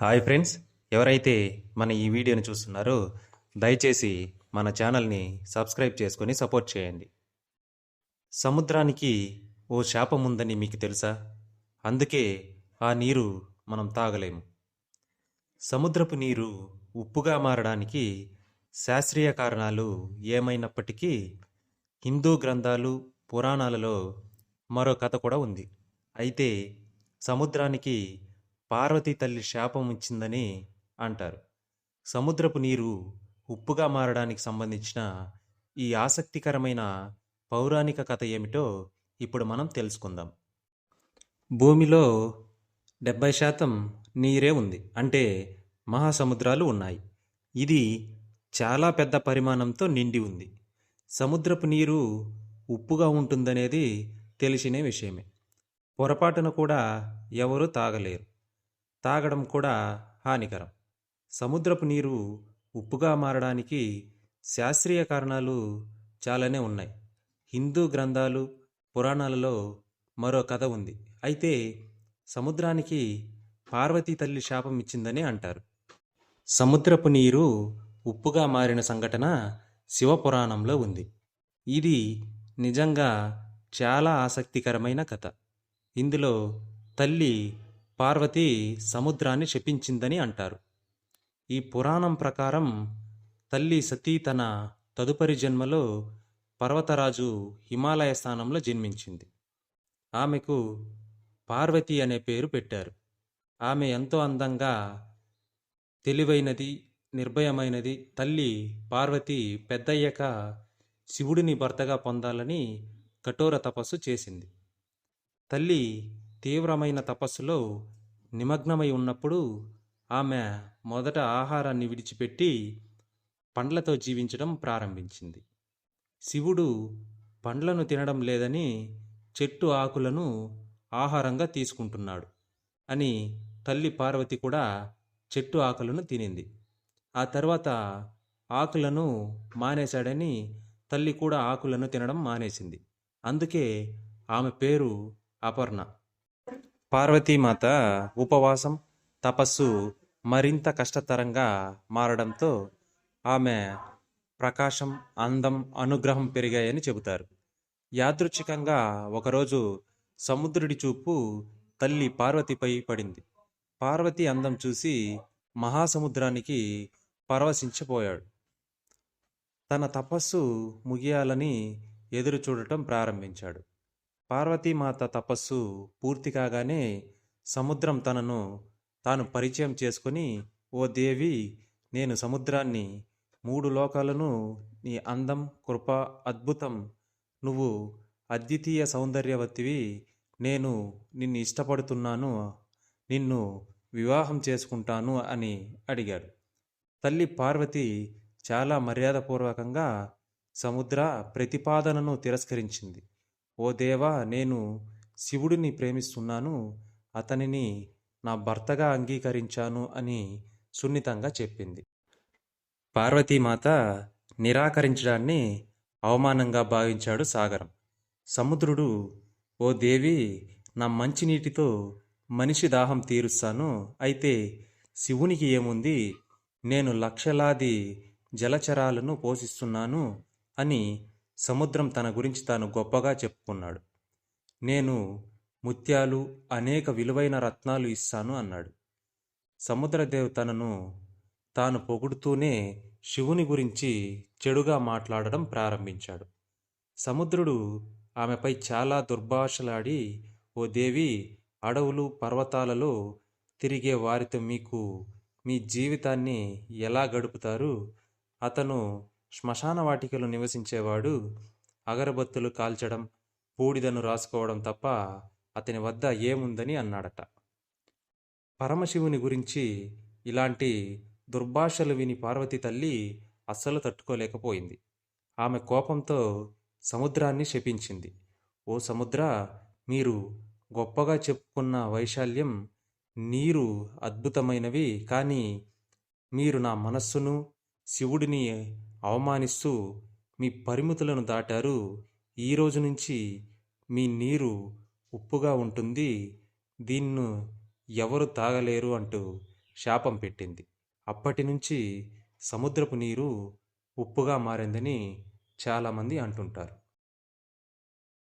Hi friends. ఎవరైతే మన ఈ వీడియోని చూస్తున్నారో దయచేసి మన ఛానల్ని సబ్స్క్రైబ్ చేసుకొని సపోర్ట్ చేయండి. సముద్రానికి ఓ శాపం ఉందని మీకు తెలుసా? అందుకే ఆ నీరు మనం తాగలేము. సముద్రపు నీరు ఉప్పుగా మారడానికి శాస్త్రీయ కారణాలు ఏమైనప్పటికీ హిందూ గ్రంథాలు పురాణాలలో మరో కథ కూడా ఉంది. అయితే సముద్రానికి పార్వతీ తల్లి శాపం ఇచ్చిందని అంటారు. సముద్రపు నీరు ఉప్పుగా మారడానికి సంబంధించిన ఈ ఆసక్తికరమైన పౌరాణిక కథ ఏమిటో ఇప్పుడు మనం తెలుసుకుందాం. భూమిలో డెబ్బై శాతం నీరే ఉంది. అంటే మహాసముద్రాలు ఉన్నాయి. ఇది చాలా పెద్ద పరిమాణంతో నిండి ఉంది. సముద్రపు నీరు ఉప్పుగా ఉంటుందనేది తెలిసిన విషయమే. పొరపాటున కూడా ఎవరూ తాగలేరు. తాగడం కూడా హానికరం. సముద్రపు నీరు ఉప్పుగా మారడానికి శాస్త్రీయ కారణాలు చాలానే ఉన్నాయి. హిందూ గ్రంథాలు పురాణాలలో మరో కథ ఉంది. అయితే సముద్రానికి పార్వతీ తల్లి శాపం ఇచ్చిందని అంటారు. సముద్రపు నీరు ఉప్పుగా మారిన సంఘటన శివపురాణంలో ఉంది. ఇది నిజంగా చాలా ఆసక్తికరమైన కథ. ఇందులో తల్లి పార్వతి సముద్రాన్ని శపించిందని అంటారు. ఈ పురాణం ప్రకారం తల్లి సతీ తన తదుపరి జన్మలో పర్వతరాజు హిమాలయ స్థానంలో జన్మించింది. ఆమెకు పార్వతి అనే పేరు పెట్టారు. ఆమె ఎంతో అందంగా తెలివైనది నిర్భయమైనది తల్లి పార్వతి పెద్దయ్యాక శివుడిని భర్తగా పొందాలని కఠోర తపస్సు చేసింది. తల్లి తీవ్రమైన తపస్సులో నిమగ్నమై ఉన్నప్పుడు ఆమె మొదట ఆహారాన్ని విడిచిపెట్టి పండ్లతో జీవించడం ప్రారంభించింది. శివుడు పండ్లను తినడం లేదని చెట్టు ఆకులను ఆహారంగా తీసుకుంటున్నాడు అని తల్లి పార్వతి కూడా చెట్టు ఆకులను తినింది. ఆ తర్వాత ఆకులను మానేశాడని తల్లి కూడా ఆకులను తినడం మానేసింది. అందుకే ఆమె పేరు అపర్ణ. పార్వతీమాత ఉపవాసం తపస్సు మరింత కష్టతరంగా మారడంతో ఆమె ప్రకాశం అందం అనుగ్రహం పెరిగాయని చెబుతారు. యాదృచ్ఛికంగా ఒకరోజు సముద్రుడి చూపు తల్లి పార్వతిపై పడింది. పార్వతి అందం చూసి మహాసముద్రానికి పరవశించిపోయాడు. తన తపస్సు ముగియాలని ఎదురు చూడటం ప్రారంభించాడు. పార్వతీమాత తపస్సు పూర్తి కాగానే సముద్రం తనను తాను పరిచయం చేసుకుని ఓ దేవి నేను సముద్రాన్ని మూడు లోకాలను నీ అందం కృప అద్భుతం నువ్వు అద్వితీయ సౌందర్యవతివి నేను నిన్ను ఇష్టపడుతున్నాను నిన్ను వివాహం చేసుకుంటాను అని అడిగాడు. తల్లి పార్వతి చాలా మర్యాదపూర్వకంగా సముద్ర ప్రతిపాదనను తిరస్కరించింది. ఓ దేవా నేను శివుడిని ప్రేమిస్తున్నాను అతనిని నా భర్తగా అంగీకరించాను అని సున్నితంగా చెప్పింది. పార్వతీమాత నిరాకరించడాన్ని అవమానంగా భావించాడు సాగరం. సముద్రుడు ఓ దేవి నా మంచినీటితో మనిషి దాహం తీరుస్తాను అయితే శివునికి ఏముంది? నేను లక్షలాది జలచరాలను పోషిస్తున్నాను అని సముద్రం తన గురించి తాను గొప్పగా చెప్పుకున్నాడు. నేను ముత్యాలు అనేక విలువైన రత్నాలు ఇస్తాను అన్నాడు. సముద్రదేవ్ తనను తాను పొగుడుతూనే శివుని గురించి చెడుగా మాట్లాడడం ప్రారంభించాడు. సముద్రుడు ఆమెపై చాలా దుర్భాషలాడి ఓ దేవి అడవులు పర్వతాలలో తిరిగే వారితో మీకు మీ జీవితాన్ని ఎలా గడుపుతారు? అతను శ్మశాన వాటికలో నివసించేవాడు అగరబత్తులు కాల్చడం బూడిదను రాసుకోవడం తప్ప అతని వద్ద ఏముందని అన్నాడట. పరమశివుని గురించి ఇలాంటి దుర్భాషలు విని పార్వతి తల్లి అస్సలు తట్టుకోలేకపోయింది. ఆమె కోపంతో సముద్రాన్ని శపించింది. ఓ సముద్ర మీరు గొప్పగా చెప్పుకున్న వైశాల్యం నీరు అద్భుతమైనవి కానీ మీరు నా మనస్సును శివుడిని అవమానిస్తూ మీ పరిమితులను దాటారు. ఈ రోజు నుంచి మీ నీరు ఉప్పుగా ఉంటుంది. దీన్ను ఎవరు తాగలేరు అంటూ శాపం పెట్టింది. అప్పటి నుంచి సముద్రపు నీరు ఉప్పుగా మారిందని చాలామంది అంటుంటారు.